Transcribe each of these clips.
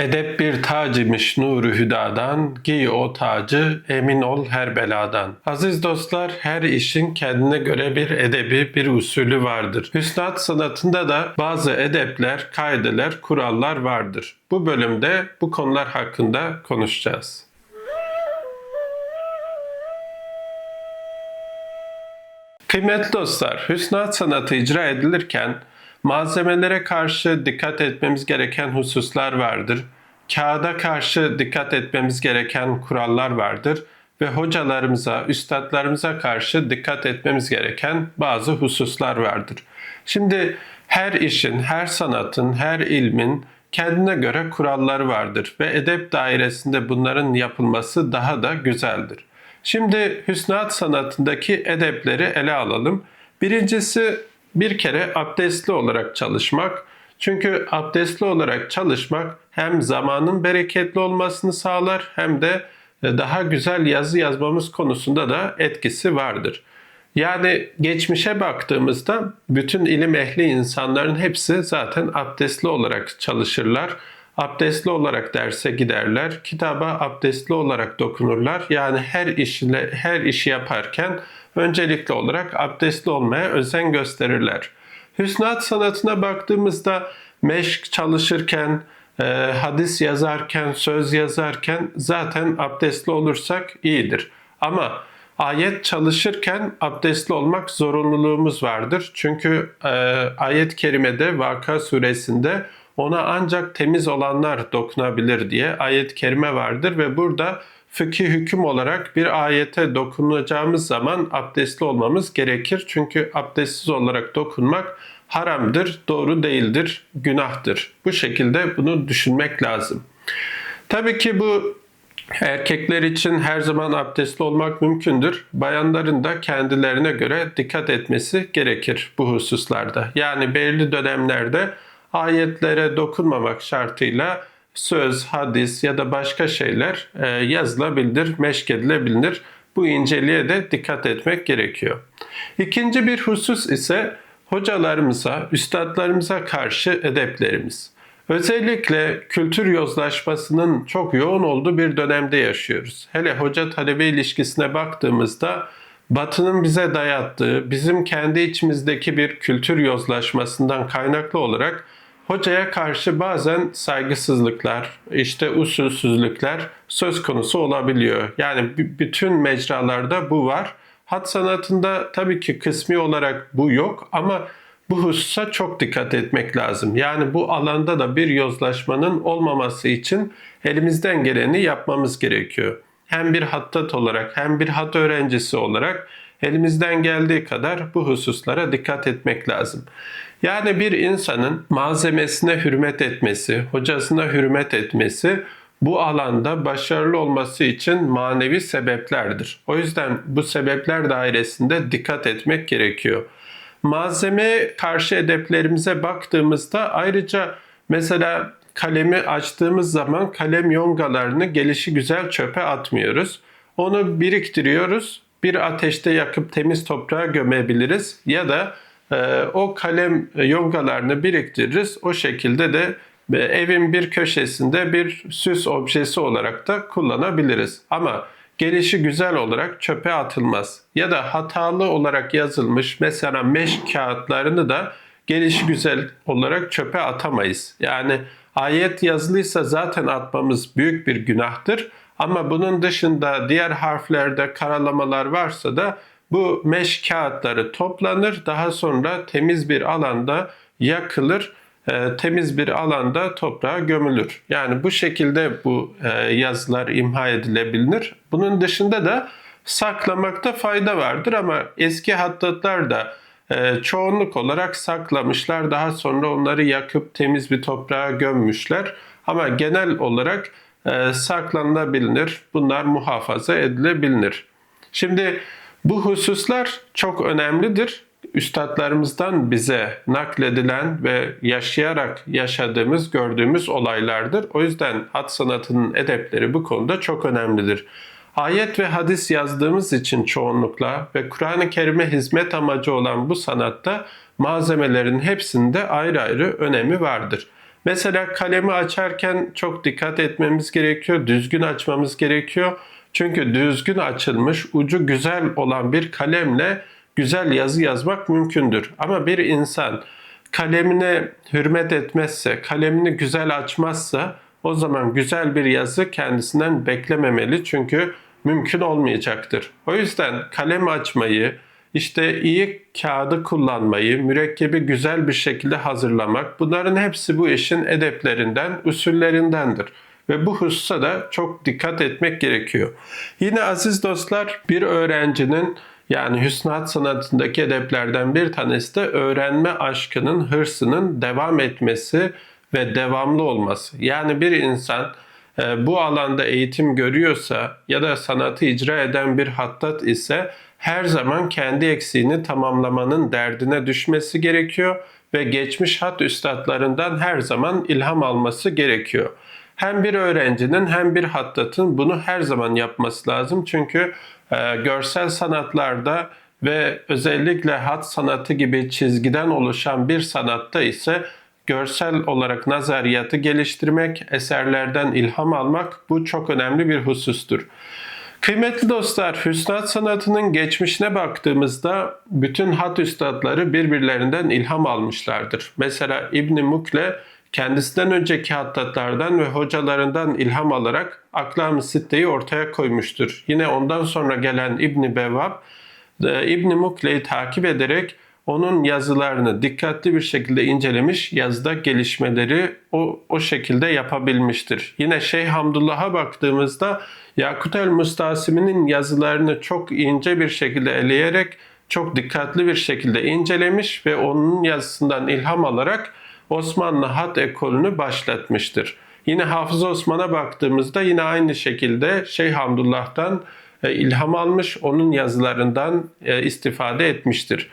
Edep bir tac imiş nuru hüdadan, giy o tacı emin ol her beladan. Aziz dostlar her işin kendine göre bir edebi, bir usulü vardır. Hüsnat sanatında da bazı edepler, kaideler, kurallar vardır. Bu bölümde bu konular hakkında konuşacağız. Kıymetli dostlar, hüsnat sanatı icra edilirken malzemelere karşı dikkat etmemiz gereken hususlar vardır. Kağıda karşı dikkat etmemiz gereken kurallar vardır ve hocalarımıza, üstadlarımıza karşı dikkat etmemiz gereken bazı hususlar vardır. Şimdi her işin, her sanatın, her ilmin kendine göre kuralları vardır ve edep dairesinde bunların yapılması daha da güzeldir. Şimdi hüsnat sanatındaki edepleri ele alalım. Birincisi bir kere abdestli olarak çalışmak. Çünkü abdestli olarak çalışmak hem zamanın bereketli olmasını sağlar hem de daha güzel yazı yazmamız konusunda da etkisi vardır. Yani geçmişe baktığımızda bütün ilim ehli insanların hepsi zaten abdestli olarak çalışırlar. Abdestli olarak derse giderler. Kitaba abdestli olarak dokunurlar. Yani her işle her işi yaparken öncelikli olarak abdestli olmaya özen gösterirler. Hüsnat sanatına baktığımızda meşk çalışırken, e, hadis yazarken, söz yazarken zaten abdestli olursak iyidir. Ama ayet çalışırken abdestli olmak zorunluluğumuz vardır. Çünkü e, ayet-i kerimede Vaka suresinde ona ancak temiz olanlar dokunabilir diye ayet-i kerime vardır ve burada fıkhi hüküm olarak bir ayete dokunacağımız zaman abdestli olmamız gerekir. Çünkü abdestsiz olarak dokunmak haramdır, doğru değildir, günahtır. Bu şekilde bunu düşünmek lazım. Tabii ki bu erkekler için her zaman abdestli olmak mümkündür. Bayanların da kendilerine göre dikkat etmesi gerekir bu hususlarda. Yani belirli dönemlerde ayetlere dokunmamak şartıyla söz, hadis ya da başka şeyler e, yazılabilir, meşkedilebilir. Bu inceliğe de dikkat etmek gerekiyor. İkinci bir husus ise hocalarımıza, üstadlarımıza karşı edeplerimiz. Özellikle kültür yozlaşmasının çok yoğun olduğu bir dönemde yaşıyoruz. Hele hoca talebe ilişkisine baktığımızda Batı'nın bize dayattığı, bizim kendi içimizdeki bir kültür yozlaşmasından kaynaklı olarak hocaya karşı bazen saygısızlıklar, işte usulsüzlükler söz konusu olabiliyor. Yani bütün mecralarda bu var. Hat sanatında tabii ki kısmi olarak bu yok ama bu hususa çok dikkat etmek lazım. Yani bu alanda da bir yozlaşmanın olmaması için elimizden geleni yapmamız gerekiyor. Hem bir hattat olarak hem bir hat öğrencisi olarak elimizden geldiği kadar bu hususlara dikkat etmek lazım. Yani bir insanın malzemesine hürmet etmesi, hocasına hürmet etmesi bu alanda başarılı olması için manevi sebeplerdir. O yüzden bu sebepler dairesinde dikkat etmek gerekiyor. Malzeme karşı edeplerimize baktığımızda ayrıca mesela kalemi açtığımız zaman kalem yongalarını gelişi güzel çöpe atmıyoruz. Onu biriktiriyoruz. Bir ateşte yakıp temiz toprağa gömebiliriz ya da e, o kalem yongalarını biriktiririz. O şekilde de e, evin bir köşesinde bir süs objesi olarak da kullanabiliriz. Ama gelişi güzel olarak çöpe atılmaz. Ya da hatalı olarak yazılmış mesela meş kağıtlarını da gelişi güzel olarak çöpe atamayız. Yani ayet yazılıysa zaten atmamız büyük bir günahtır. Ama bunun dışında diğer harflerde karalamalar varsa da bu meş kağıtları toplanır. Daha sonra temiz bir alanda yakılır. E, temiz bir alanda toprağa gömülür. Yani bu şekilde bu e, yazılar imha edilebilir. Bunun dışında da saklamakta fayda vardır ama eski hattatlar da e, çoğunluk olarak saklamışlar. Daha sonra onları yakıp temiz bir toprağa gömmüşler. Ama genel olarak e, saklanılabilir. Bunlar muhafaza edilebilir. Şimdi bu hususlar çok önemlidir. Üstadlarımızdan bize nakledilen ve yaşayarak yaşadığımız, gördüğümüz olaylardır. O yüzden hat sanatının edepleri bu konuda çok önemlidir. Ayet ve hadis yazdığımız için çoğunlukla ve Kur'an-ı Kerim'e hizmet amacı olan bu sanatta malzemelerin hepsinde ayrı ayrı önemi vardır. Mesela kalemi açarken çok dikkat etmemiz gerekiyor, düzgün açmamız gerekiyor. Çünkü düzgün açılmış, ucu güzel olan bir kalemle güzel yazı yazmak mümkündür. Ama bir insan kalemine hürmet etmezse, kalemini güzel açmazsa o zaman güzel bir yazı kendisinden beklememeli çünkü mümkün olmayacaktır. O yüzden kalem açmayı, işte iyi kağıdı kullanmayı, mürekkebi güzel bir şekilde hazırlamak bunların hepsi bu işin edeplerinden, usullerindendir. Ve bu hususa da çok dikkat etmek gerekiyor. Yine aziz dostlar bir öğrencinin yani hüsnat sanatındaki edeplerden bir tanesi de öğrenme aşkının, hırsının devam etmesi ve devamlı olması. Yani bir insan e, bu alanda eğitim görüyorsa ya da sanatı icra eden bir hattat ise her zaman kendi eksiğini tamamlamanın derdine düşmesi gerekiyor ve geçmiş hat üstadlarından her zaman ilham alması gerekiyor. Hem bir öğrencinin hem bir hattatın bunu her zaman yapması lazım. Çünkü e, görsel sanatlarda ve özellikle hat sanatı gibi çizgiden oluşan bir sanatta ise görsel olarak nazariyatı geliştirmek, eserlerden ilham almak bu çok önemli bir husustur. Kıymetli dostlar, hüsnat sanatının geçmişine baktığımızda bütün hat üstadları birbirlerinden ilham almışlardır. Mesela İbn Mukle kendisinden önceki hattatlardan ve hocalarından ilham alarak Aklam-ı Sitte'yi ortaya koymuştur. Yine ondan sonra gelen İbn Bevvab, e, İbn Mukle'yi takip ederek onun yazılarını dikkatli bir şekilde incelemiş, yazıda gelişmeleri o, o şekilde yapabilmiştir. Yine Şeyh Hamdullah'a baktığımızda Yakut el Mustasimi'nin yazılarını çok ince bir şekilde eleyerek çok dikkatli bir şekilde incelemiş ve onun yazısından ilham alarak Osmanlı hat ekolünü başlatmıştır. Yine Hafız Osman'a baktığımızda yine aynı şekilde Şeyh Hamdullah'tan e, ilham almış, onun yazılarından e, istifade etmiştir.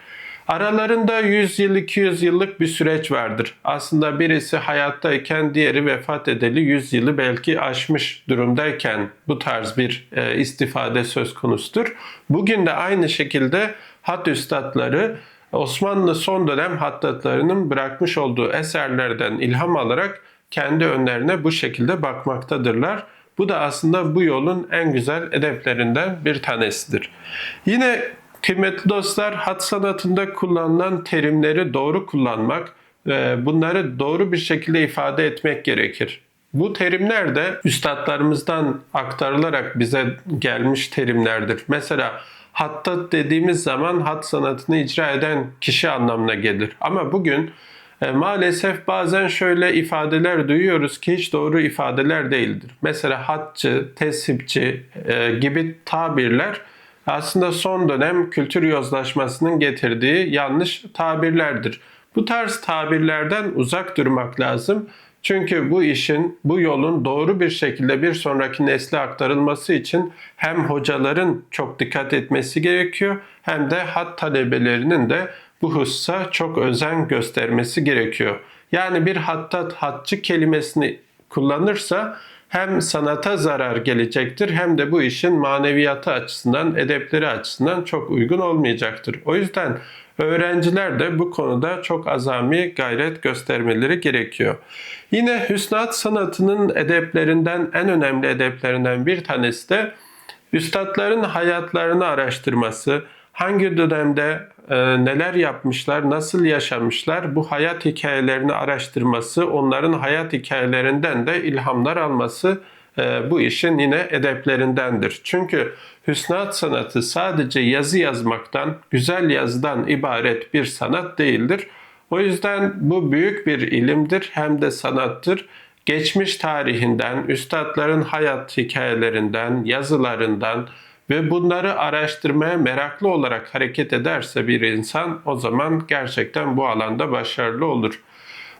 Aralarında 100 yıl 200 yıllık bir süreç vardır. Aslında birisi hayattayken diğeri vefat edeli 100 yılı belki aşmış durumdayken bu tarz bir e, istifade söz konusudur. Bugün de aynı şekilde hat üstadları Osmanlı son dönem hattatlarının bırakmış olduğu eserlerden ilham alarak kendi önlerine bu şekilde bakmaktadırlar. Bu da aslında bu yolun en güzel edeplerinden bir tanesidir. Yine Kıymetli dostlar, hat sanatında kullanılan terimleri doğru kullanmak, bunları doğru bir şekilde ifade etmek gerekir. Bu terimler de üstadlarımızdan aktarılarak bize gelmiş terimlerdir. Mesela hattat dediğimiz zaman hat sanatını icra eden kişi anlamına gelir. Ama bugün e, maalesef bazen şöyle ifadeler duyuyoruz ki hiç doğru ifadeler değildir. Mesela hatçı, tesipçi e, gibi tabirler aslında son dönem kültür yozlaşmasının getirdiği yanlış tabirlerdir. Bu tarz tabirlerden uzak durmak lazım. Çünkü bu işin, bu yolun doğru bir şekilde bir sonraki nesle aktarılması için hem hocaların çok dikkat etmesi gerekiyor hem de hat talebelerinin de bu hususa çok özen göstermesi gerekiyor. Yani bir hattat hatçı kelimesini kullanırsa hem sanata zarar gelecektir hem de bu işin maneviyatı açısından, edepleri açısından çok uygun olmayacaktır. O yüzden öğrenciler de bu konuda çok azami gayret göstermeleri gerekiyor. Yine hüsnat sanatının edeplerinden en önemli edeplerinden bir tanesi de üstadların hayatlarını araştırması, hangi dönemde e, neler yapmışlar, nasıl yaşamışlar bu hayat hikayelerini araştırması, onların hayat hikayelerinden de ilhamlar alması e, bu işin yine edeplerindendir. Çünkü hüsnat sanatı sadece yazı yazmaktan, güzel yazıdan ibaret bir sanat değildir. O yüzden bu büyük bir ilimdir hem de sanattır. Geçmiş tarihinden, üstadların hayat hikayelerinden, yazılarından, ve bunları araştırmaya meraklı olarak hareket ederse bir insan o zaman gerçekten bu alanda başarılı olur.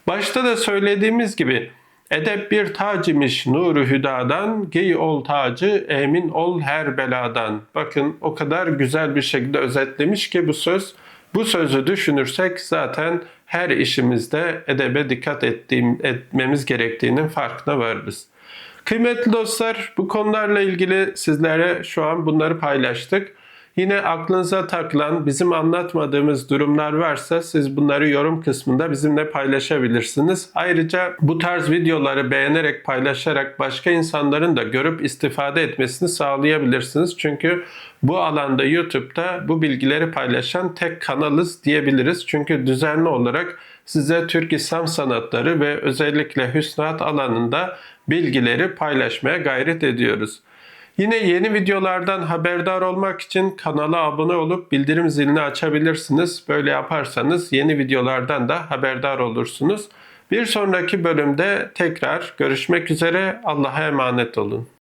Başta da söylediğimiz gibi edep bir tac imiş nuru hüdadan, giy ol tacı emin ol her beladan. Bakın o kadar güzel bir şekilde özetlemiş ki bu söz. Bu sözü düşünürsek zaten her işimizde edebe dikkat ettiğim, etmemiz gerektiğinin farkına varırız. Kıymetli dostlar bu konularla ilgili sizlere şu an bunları paylaştık. Yine aklınıza takılan bizim anlatmadığımız durumlar varsa siz bunları yorum kısmında bizimle paylaşabilirsiniz. Ayrıca bu tarz videoları beğenerek paylaşarak başka insanların da görüp istifade etmesini sağlayabilirsiniz. Çünkü bu alanda YouTube'da bu bilgileri paylaşan tek kanalız diyebiliriz. Çünkü düzenli olarak size Türk İslam sanatları ve özellikle hüsnat alanında bilgileri paylaşmaya gayret ediyoruz. Yine yeni videolardan haberdar olmak için kanala abone olup bildirim zilini açabilirsiniz. Böyle yaparsanız yeni videolardan da haberdar olursunuz. Bir sonraki bölümde tekrar görüşmek üzere. Allah'a emanet olun.